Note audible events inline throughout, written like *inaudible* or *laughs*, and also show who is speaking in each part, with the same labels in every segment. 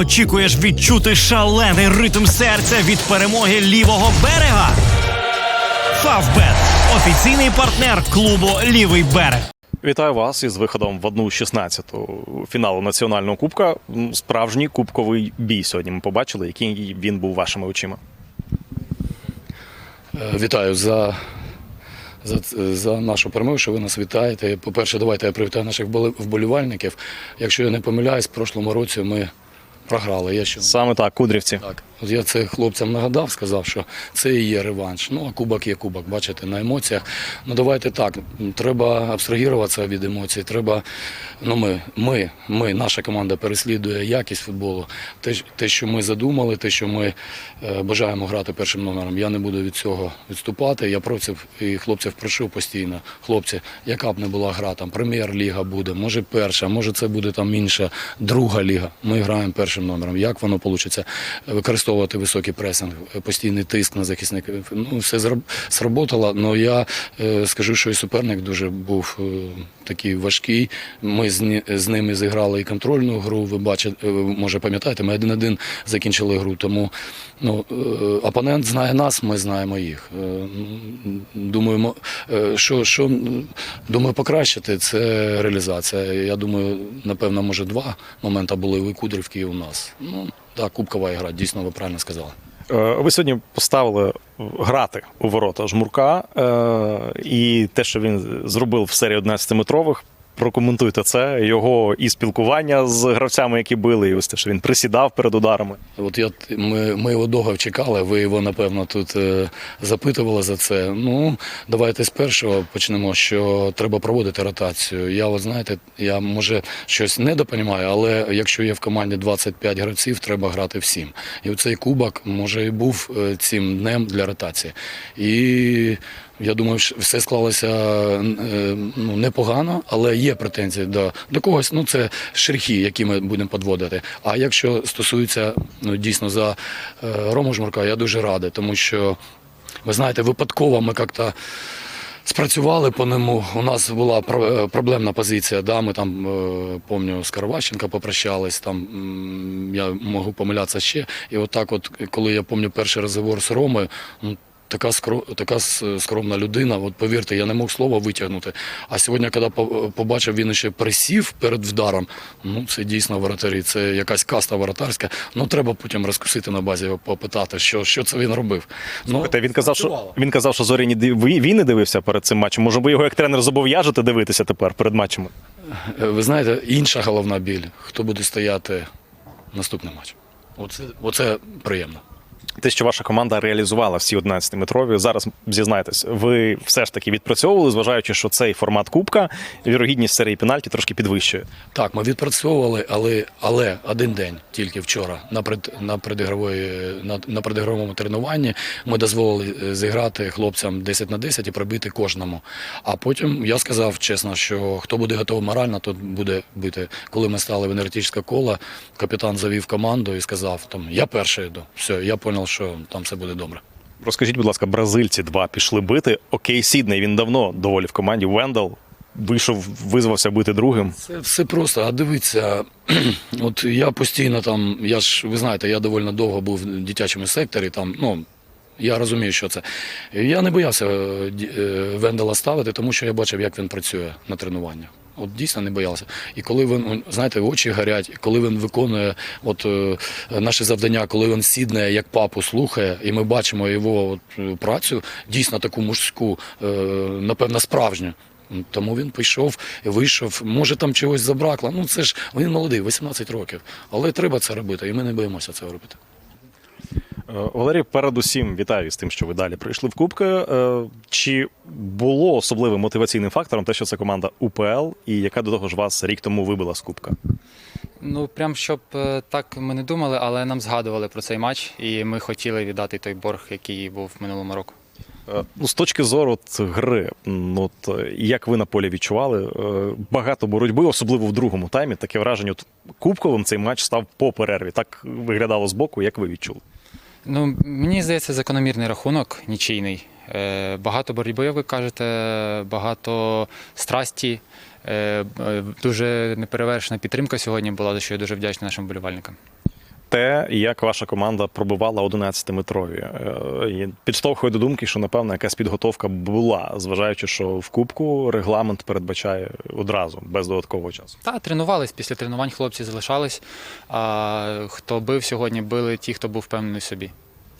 Speaker 1: Очікуєш відчути шалений ритм серця від перемоги лівого берега? Фавбет офіційний партнер клубу Лівий берег.
Speaker 2: Вітаю вас із виходом в одну 16 фіналу національного кубка. Справжній кубковий бій сьогодні. Ми побачили, який він був вашими очима.
Speaker 3: Е, Вітаю за, за, за нашу перемогу, що ви нас вітаєте. По-перше, давайте я привітаю наших вболівальників. Якщо я не помиляюсь, в прошлому році ми програли. Я ще
Speaker 2: Саме так, кудрівці.
Speaker 3: так. Я це хлопцям нагадав, сказав, що це і є реванш. Ну, а кубок є кубок, бачите, на емоціях. Ну давайте так. Треба абстрагіруватися від емоцій. Треба, ну ми, ми, ми, наша команда переслідує якість футболу. Те, те, що ми задумали, те, що ми е, бажаємо грати першим номером. Я не буду від цього відступати. Я просив і хлопців прошу постійно. Хлопці, яка б не була гра, там прем'єр-ліга буде, може перша, може це буде там інша, друга ліга. Ми граємо першим номером. Як воно вийде? Використовувати високий пресинг, постійний тиск на захисників. Ну, все сработало, але я е, скажу, що і суперник дуже був е, такий важкий. Ми з, ними зіграли і контрольну гру. Ви бачите, е, може пам'ятаєте, ми один-один закінчили гру. Тому ну, е, опонент знає нас, ми знаємо їх. Е, е, що, що думаю, покращити це реалізація. Я думаю, напевно, може, два моменти були у Кудрівки і у нас. Ну, так, кубкова гра, дійсно, ви правильно сказали.
Speaker 2: Е, Ви сьогодні поставили грати у ворота жмурка, е, і те, що він зробив в серії 11-метрових. Прокоментуйте це, його і спілкування з гравцями, які били, і ось те, що він присідав перед ударами.
Speaker 3: От я ми, ми його довго чекали. Ви його напевно тут е, запитували за це. Ну давайте з першого почнемо. Що треба проводити ротацію. Я от знаєте, я може щось недопонімаю, але якщо є в команді 25 гравців, треба грати всім. І цей кубок може і був е, цим днем для ротації. І я думаю, що все склалося е, ну, непогано, але є претензії до, до когось. Ну це шерхи, які ми будемо підводити. А якщо стосується ну, дійсно за е, Рому Жмурка, я дуже радий, тому що ви знаєте, випадково ми як-то. Спрацювали по ньому. У нас була е, проблемна позиція. Да, ми там, пам'ятаю, з Карващенка попрощались. Там я можу помилятися ще. І отак, от, коли я пам'ятаю перший розговор з Ромою, ну, така, скро- така скромна людина. От повірте, я не мог слова витягнути. А сьогодні, коли по- побачив, він ще присів перед вдаром. Ну це дійсно воротарі. Це якась каста воротарська. Ну треба потім розкусити на базі, попитати, що, що це він робив. Ну,
Speaker 2: він казав, що він казав, що Зоріні див- він не дивився перед цим матчем. Може, ви його як тренер зобов'яжете дивитися тепер перед матчами?
Speaker 3: Е, Ви знаєте, інша головна біль, хто буде стояти наступний матч. Оце, оце приємно.
Speaker 2: Те, що ваша команда реалізувала всі 11-метрові, зараз зізнайтесь, ви все ж таки відпрацьовували, зважаючи, що цей формат кубка, вірогідність серії пенальті трошки підвищує.
Speaker 3: Так, ми відпрацьовували, але, але один день тільки вчора на, пред, на, предігрової, на, на предігровому тренуванні ми дозволили е, зіграти хлопцям 10 на 10 і пробити кожному. А потім я сказав чесно, що хто буде готовий морально, тот буде бити. Коли ми стали в енергетичне коло, капітан завів команду і сказав: там, я перший йду. Все, я зрозумів, що там все буде добре.
Speaker 2: Розкажіть, будь ласка, бразильці два пішли бити. Окей, Сідней, він давно доволі в команді. Вендел вийшов, визвався бити другим.
Speaker 3: Це все просто. А дивіться, *clears throat* от я постійно там, я ж, ви знаєте, я доволі довго був в дитячому секторі. Там, ну, я розумію, що це. Я не боявся е, е, Вендела ставити, тому що я бачив, як він працює на тренуваннях. От дійсно не боявся. І коли він, знаєте, очі горять, і коли він виконує от, е, наше завдання, коли він сідне, як папу слухає, і ми бачимо його от, е, працю, дійсно таку мужську, е, напевно, справжню. Тому він пішов, вийшов. Може там чогось забракло. Ну це ж він молодий, 18 років. Але треба це робити, і ми не боїмося цього робити.
Speaker 2: Е, Валерій, передусім вітаю з тим, що ви далі прийшли в Кубки. Е, Чи було особливим мотиваційним фактором те, що це команда УПЛ, і яка до того ж вас рік тому вибила з Кубка?
Speaker 4: Ну, прям щоб е, так ми не думали, але нам згадували про цей матч, і ми хотіли віддати той борг, який був минулого року.
Speaker 2: Ну, з точки зору от, гри, ну, от, як ви на полі відчували, багато боротьби, особливо в другому таймі. Таке враження, от кубковим цей матч став по перерві. Так виглядало збоку, як ви відчули?
Speaker 4: Ну, мені здається, закономірний рахунок, нічийний. Е, Багато боротьби, як ви кажете, багато страсті. Е, е, Дуже неперевершена підтримка сьогодні була, за що я дуже вдячний нашим вболівальникам.
Speaker 2: Те, як ваша команда пробивала 11-метрові. Е, Підштовхує до думки, що напевно якась підготовка була, зважаючи, що в кубку регламент передбачає одразу без додаткового часу.
Speaker 4: Та тренувались після тренувань, хлопці залишались. А хто бив сьогодні, били ті, хто був впевнений собі.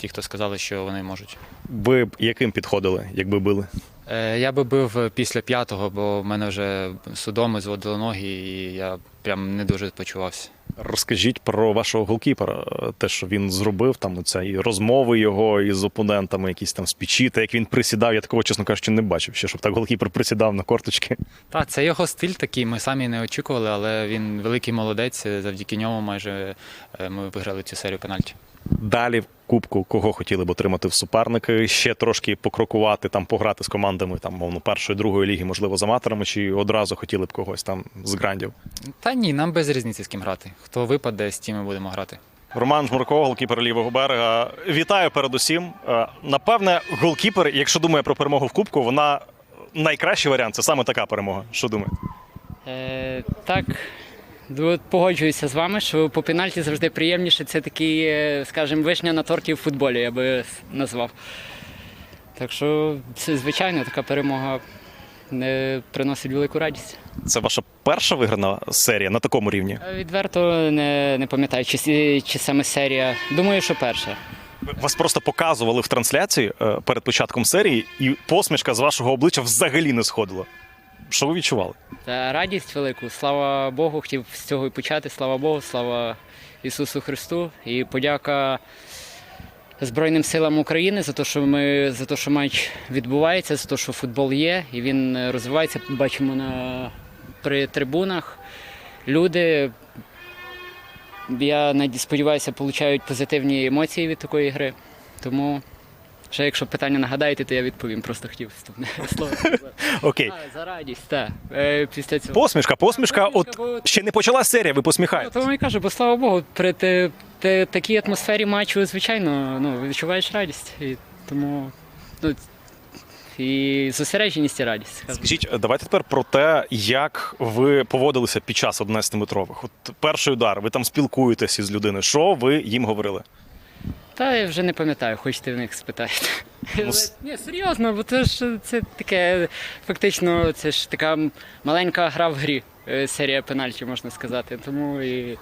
Speaker 4: Ті, хто сказали, що вони можуть.
Speaker 2: Ви б яким підходили, якби били?
Speaker 4: Е, Я би бив після п'ятого, бо в мене вже судоми зводили ноги, і я прям не дуже почувався.
Speaker 2: Розкажіть про вашого голкіпера, те, що він зробив, там оця і розмови його із опонентами, якісь там спічі, та як він присідав, я такого, чесно кажучи, не бачив ще, щоб так голкіпер присідав на корточки.
Speaker 4: Та це його стиль такий. Ми самі не очікували, але він великий молодець. Завдяки ньому майже е, ми виграли цю серію пенальті.
Speaker 2: Далі в кубку кого хотіли б отримати в суперники, ще трошки покрокувати, там пограти з командами там, мовно, першої, другої ліги, можливо, з аматорами, чи одразу хотіли б когось там з грандів.
Speaker 4: Та ні, нам без різниці з ким грати. Хто випаде, з тим ми будемо грати.
Speaker 2: Роман Жмурко, голкіпер лівого берега. Вітаю передусім. Е, Напевне, голкіпер, якщо думає про перемогу в кубку, вона найкращий варіант це саме така перемога. Що думаєте?
Speaker 5: Е, так, погоджуюся з вами, що по пенальті завжди приємніше. Це такий, е, скажімо, вишня на торті в футболі, я би назвав. Так що, це, звичайно, така перемога не приносить велику радість.
Speaker 2: Це ваша перша виграна серія на такому рівні.
Speaker 5: Е, Відверто не, не пам'ятаю, чи, чи саме серія. Думаю, що перша.
Speaker 2: Вас просто показували в трансляції е, перед початком серії, і посмішка з вашого обличчя взагалі не сходила. Що ви відчували?
Speaker 5: Та радість велику. Слава Богу, хотів з цього і почати. Слава Богу, слава Ісусу Христу. І подяка Збройним силам України за те, що ми за те, що матч відбувається, за те, що футбол є, і він е, розвивається. Бачимо на при трибунах. Люди. Я сподіваюся, отримують позитивні емоції від такої гри. Тому, ще якщо питання нагадаєте, то я відповім. Просто хотів вступне *laughs* слово.
Speaker 2: Окей.
Speaker 5: А, за радість, так. Е, після цього.
Speaker 2: Посмішка, посмішка. От
Speaker 5: бо-
Speaker 2: ще не почалась серія, ви
Speaker 5: Ну,
Speaker 2: посміхаєте.
Speaker 5: Тому і кажу, бо слава Богу, при те, те, такій атмосфері матчу, звичайно, ну, відчуваєш радість. І тому ну, і зосередженість і радість. скажімо.
Speaker 2: Скажіть, давайте тепер про те, як ви поводилися під час 11-метрових. От перший удар, ви там спілкуєтесь із людиною. Що ви їм говорили?
Speaker 5: Та я вже не пам'ятаю, хочете в них спитати.
Speaker 2: Ну,
Speaker 5: Ні, серйозно, бо це ж це таке, фактично, це ж така маленька гра в грі, е, серія пенальті, можна сказати. Тому і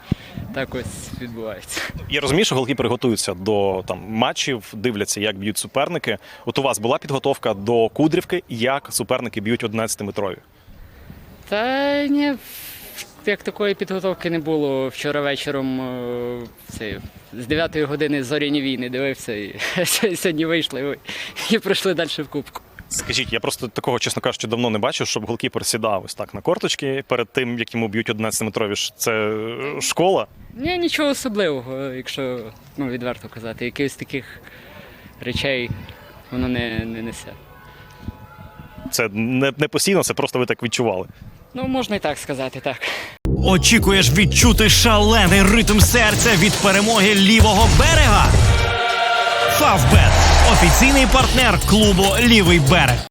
Speaker 5: так ось відбувається.
Speaker 2: Я розумію, що голкіпери готуються до там матчів, дивляться, як б'ють суперники. От у вас була підготовка до Кудрівки, як суперники б'ють 11-метрові.
Speaker 5: Та ні, як такої підготовки не було. Вчора вечором е, це, з 9 години зоряні війни дивився і *laughs* сьогодні вийшли і, і пройшли далі в кубку.
Speaker 2: Скажіть, я просто такого, чесно кажучи, давно не бачив, щоб голкіпер сідав ось так на корточки перед тим, як йому б'ють 11-метрові. Це е, школа.
Speaker 5: Ні, нічого особливого, якщо ну, відверто казати, якихось таких речей воно не, не несе.
Speaker 2: Це не, не постійно, це просто ви так відчували.
Speaker 5: Ну, можна і так сказати, так.
Speaker 1: Очікуєш відчути шалений ритм серця від перемоги лівого берега? Фавбет офіційний партнер клубу Лівий берег.